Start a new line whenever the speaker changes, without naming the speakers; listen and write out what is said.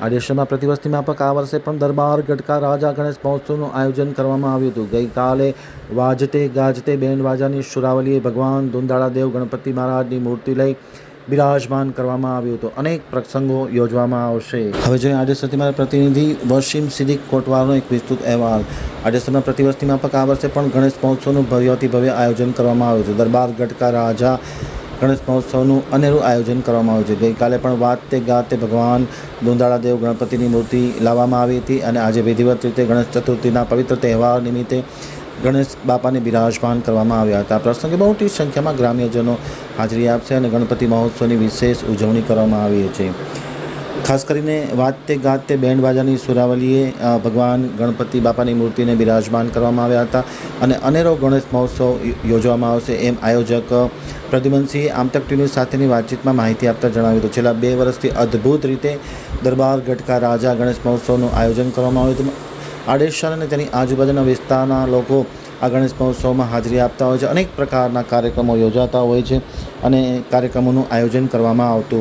આડેસરમાં પ્રતિવર્ષની માફક આ વર્ષે પણ દરબાર ગટકા રાજા ગણેશ મહોત્સવનું આયોજન કરવામાં આવ્યું હતું. ગઈકાલે વાજતે ગાજતે બેન્ડ વાજાની સુરાવલીએ ભગવાન દેવ ગણપતિ મહારાજની મૂર્તિ લઈ બિરાજમાન કરવામાં આવ્યું હતું. અનેક પ્રસંગો યોજવામાં આવશે. હવે જોઈએ આડેસરથી પ્રતિનિધિ વસીમ સિદ્દીક કોટવારનો એક વિસ્તૃત અહેવાલ. આડેસરમાં પ્રતિવર્ષની માફક આ વર્ષે પણ ગણેશ મહોત્સવનું ભવ્યથી ભવ્ય આયોજન કરવામાં આવ્યું હતું. દરબાર ગટકા રાજા ગણેશ મહોત્સવનું અનેરું આયોજન કરવામાં આવ્યું છે. ગઈકાલે પણ વાતે ગાતે ભગવાન દુંદાળાદેવ ગણપતિની મૂર્તિ લાવવામાં આવી હતી અને આજે વિધિવત રીતે ગણેશ ચતુર્થીના પવિત્ર તહેવાર નિમિત્તે ગણેશ બાપાને બિરાજમાન કરવામાં આવ્યા હતા. આ પ્રસંગે મોટી સંખ્યામાં ગ્રામ્યજનો હાજરી આપશે અને ગણપતિ મહોત્સવની વિશેષ ઉજવણી કરવામાં આવી છે. ખાસ કરીને વાતે ગાતે બેન્ડ બાજાની સુરાવલીએ ભગવાન ગણપતિ બાપાની મૂર્તિને બિરાજમાન કરવામાં આવ્યા હતા અને અનેરો ગણેશ મહોત્સવ યોજવામાં આવશે. એમ આયોજક પ્રદ્યુમનસિંહે આમતક ટીવી સાથેની વાતચીતમાં માહિતી આપતા જણાવ્યું હતું. છેલ્લા બે વર્ષથી અદ્ભુત રીતે દરબાર ગટકા રાજા ગણેશ મહોત્સવનું આયોજન કરવામાં આવ્યું હતું. આડેસર અને તેની આજુબાજુના વિસ્તારના લોકો આ ગણેશ મહોત્સવમાં હાજરી આપતા હોય છે. અનેક પ્રકારના કાર્યક્રમો યોજાતા હોય છે અને કાર્યક્રમોનું આયોજન કરવામાં આવતું